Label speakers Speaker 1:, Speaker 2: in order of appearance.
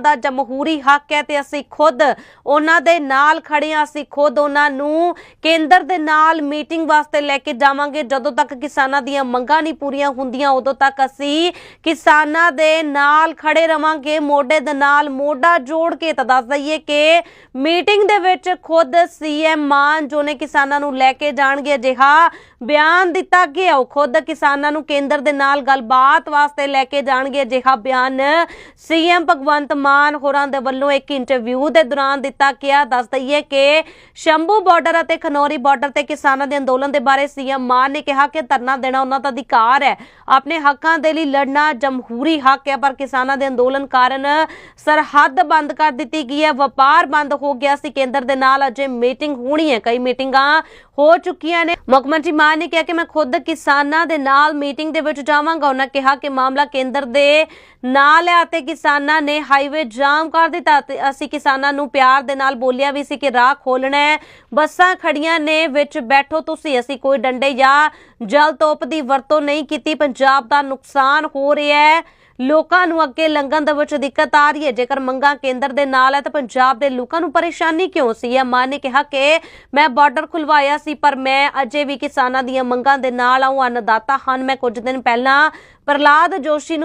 Speaker 1: ਦਾ ਜਮਹੂਰੀ ਹੱਕ ਹੈ ਤੇ ਅਸੀਂ ਖੁਦ ਉਹਨਾਂ ਦੇ ਨਾਲ ਖੜੇ ਹਾਂ, ਅਸੀਂ ਖੁਦ ਉਹਨਾਂ ਨੂੰ ਕੇਂਦਰ ਦੇ ਨਾਲ ਮੀਟਿੰਗ ਵਾਸਤੇ ਲੈ ਕੇ ਜਾਵਾਂਗੇ। ਜਦੋਂ ਤੱਕ ਕਿਸਾਨਾਂ ਦੀਆਂ ਮੰਗਾਂ ਨਹੀਂ ਪੂਰੀਆਂ ਹੁੰਦੀਆਂ, ਉਦੋਂ ਤੱਕ ਅਸੀਂ ਕਿਸਾਨਾਂ ਦੇ ਨਾਲ ਖੜੇ ਰਵਾਂਗੇ। ਮੋਢੇ ਦੇ ਨਾਲ ਮੋਢਾ ਜੋੜ ਕੇ ਤਾਂ ਦੱਸ ਦਈਏ ਕਿ ਮੀਟਿੰਗ ਦੇ ਵਿੱਚ ਖੁਦ ਸੀਐਮ ਮਾਨ, ਜੋ ਨੇ ਕਿਸਾਨਾਂ ਨੂੰ ਲੈ ਕੇ ਜਾਣਗੇ, ਅਜਿਹਾ ਬਿਆਨ ਦਿੱਤਾ ਗਿਆ। ਉਹ ਖੁਦ ਕਿਸਾਨਾਂ ਨੂੰ ਕੇਂਦਰ ਦੇ ਨਾਲ ਗੱਲਬਾਤ ਵਾਸਤੇ ਲੈ ਕੇ ਜਾਣਗੇ। ਅਜਿਹਾ ਬਿਆਨ ਸੀਐਮ ਭਗਵੰਤ ਮਾਨ ਹੋਰਾਂ ਦੇ ਵੱਲੋਂ ਇੱਕ ਇੰਟਰਵਿਊ ਦੇ ਦੌਰਾਨ ਦਿੱਤਾ ਗਿਆ। ਦੱਸ ਦਈਏ ਕਿ ਸ਼ੰਭੂ ਬਾਰਡਰ ਅਤੇ ਖਨੌਰੀ ਬਾਰਡਰ ਤੇ ਕਿਸਾਨਾਂ ਦੇ ਅੰਦੋਲਨ ਦੇ ਬਾਰੇ ਸੀਐਮ ਮਾਨ ਨੇ ਕਿਹਾ ਕਿ ਧਰਨਾ ਦੇਣਾ ਉਹਨਾਂ ਦਾ ਅਧਿਕਾਰ ਹੈ। ਆਪਣੇ ਹੱਕਾਂ ਦੇ ਲਈ ਲੜਨਾ ਜਮਹੂਰੀ ਹੱਕ ਹੈ, ਪਰ ਕਿਸਾਨਾਂ ਦੇ ਅੰਦੋਲਨ ਕਾਰਨ ਸਰਹੱਦ ਬੰਦ ਕਰ ਦਿੱਤੀ ਗਈ ਹੈ। ਵਪਾਰ ਬੰਦ ਹੋ ਗਿਆ ਸੀ। ਕੇਂਦਰ ਦੇ ਨਾਲ ਅਜੇ ਮੀਟਿੰਗ ਹੋਣੀ ਹੈ। ਕਈ ਮੀਟਿੰਗਾਂ ਹੋ ਚੁੱਕੀਆਂ ਨੇ। ਮੁੱਖ ਮੰਤਰੀ ਮਾਨ ਨੇ ਕਿਹਾ ਕਿ ਮੈਂ ਖੁਦ ਕਿਸਾਨਾਂ ਦੇ ਨਾਲ ਮੀਟਿੰਗ ਦੇ ਵਿੱਚ ਜਾਵਾਂਗਾ। ਉਹਨਾਂ ਕਿਹਾ ਕਿ ਮਾਮਲਾ ਕੇਂਦਰ ਦੇ ਨਾਲ ਹੈ ਅਤੇ ਕਿਸਾਨਾਂ ਨੇ ਹਾਈਵੇ ਜਾਮ ਕਰ ਦਿੱਤਾ ਤੇ ਅਸੀਂ ਕਿਸਾਨਾਂ ਨੂੰ ਪਿਆਰ ਦੇ ਨਾਲ ਬੋਲਿਆ ਵੀ ਸੀ ਕਿ ਰਾਹ ਖੋਲਣਾ ਹੈ। ਬੱਸਾਂ ਖੜੀਆਂ ਨੇ, ਵਿੱਚ ਬੈਠੋ ਤੁਸੀਂ। ਅਸੀਂ ਕੋਈ ਡੰਡੇ ਜਾਂ ਜਲ ਤੋਪ ਦੀ ਵਰਤੋਂ ਨਹੀਂ ਕੀਤੀ। ਪੰਜਾਬ ਦਾ ਨੁਕਸਾਨ ਹੋ ਰਿਹਾ ਹੈ। ਲੋਕਾਂ ਨੂੰ ਅੱਗੇ ਲੰਘਣ ਦੇ ਵਿੱਚ ਦਿੱਕਤ ਆ ਰਹੀ ਹੈ। ਜੇਕਰ ਮੰਗਾਂ ਕੇਂਦਰ ਦੇ ਨਾਲ ਹੈ ਤਾਂ ਪੰਜਾਬ ਦੇ ਲੋਕਾਂ ਨੂੰ ਪਰੇਸ਼ਾਨੀ ਕਿਉਂ ਸੀ? ਇਹ ਮਾਨ ਨੇ ਕਿਹਾ ਕਿ ਮੈਂ ਬਾਰਡਰ ਖੁਲਵਾਇਆ ਸੀ, ਪਰ ਮੈਂ ਅਜੇ ਵੀ ਕਿਸਾਨਾਂ ਦੀਆਂ ਮੰਗਾਂ ਦੇ ਨਾਲ ਆਉਂ ਅੰਨਦਾਤਾ ਹਨ। ਮੈਂ ਕੁਝ ਦਿਨ ਪਹਿਲਾਂ ਪ੍ਰਲਾਦ ਜੋਸ਼ੀ ਨੂੰ